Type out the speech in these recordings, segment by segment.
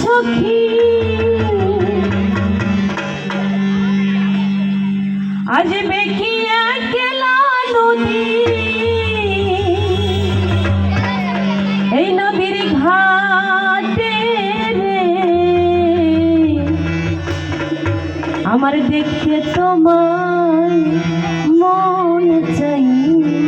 সখী। আজ বেকিয়া কেলা নদী। এই নদীর ঘাটে রে। আমার দেখতে তোমার মন চাইছে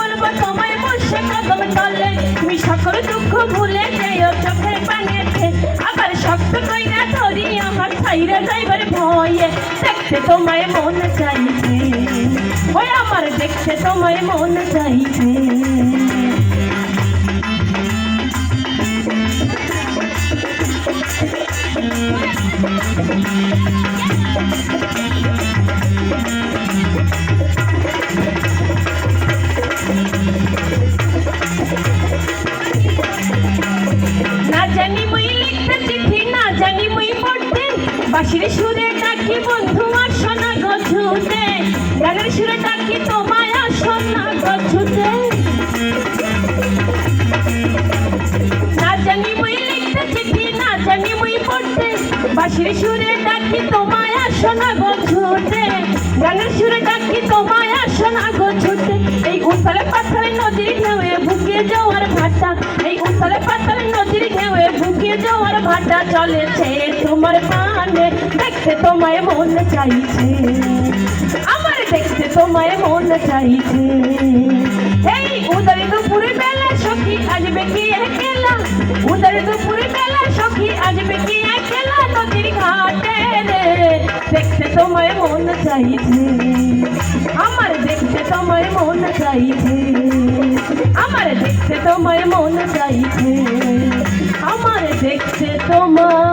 দেখতে তোমায় মন চাইছে। ওই আমার দেখতে তোমায় মন চাইছে। না জানি মুই লিখতে চিঠি, না জানি মুই পড়তে। বাঁশির সুরে ডাকি বন্ধু আসো না গছুতে গানের সুরে ডাকি তোমায় আসো না গছুতে না জানি মুই লিখতে চিঠি না জানি মুই পড়তে। বাঁশির সুরে ডাকি তোমায় আসো না গছুতে গানের সুরে ডাকি তোমায় আসো না গছুতে এই উতলে পাথরে নদীর ঢেউয়ে বুকিয়ে যাওয়ার ভাটা। যাওয়ার ভাটা চলেছে। তোমার পানে দেখতে তোমায় মন চাইছে। আমার দেখতে তোমায় মন চাইছে। এই উদয় দুপুরে বেলা সখী আসবে কি একলা? উদয় দুপুরে বেলা সখী আসবে কি একলা নদীর ঘাটে রে? দেখতে তোমায় মন চাইছে। আমার দেখতে তোমায় মন চাইছে। আমার দেখতে তোমায় মন চাইছে। তোমার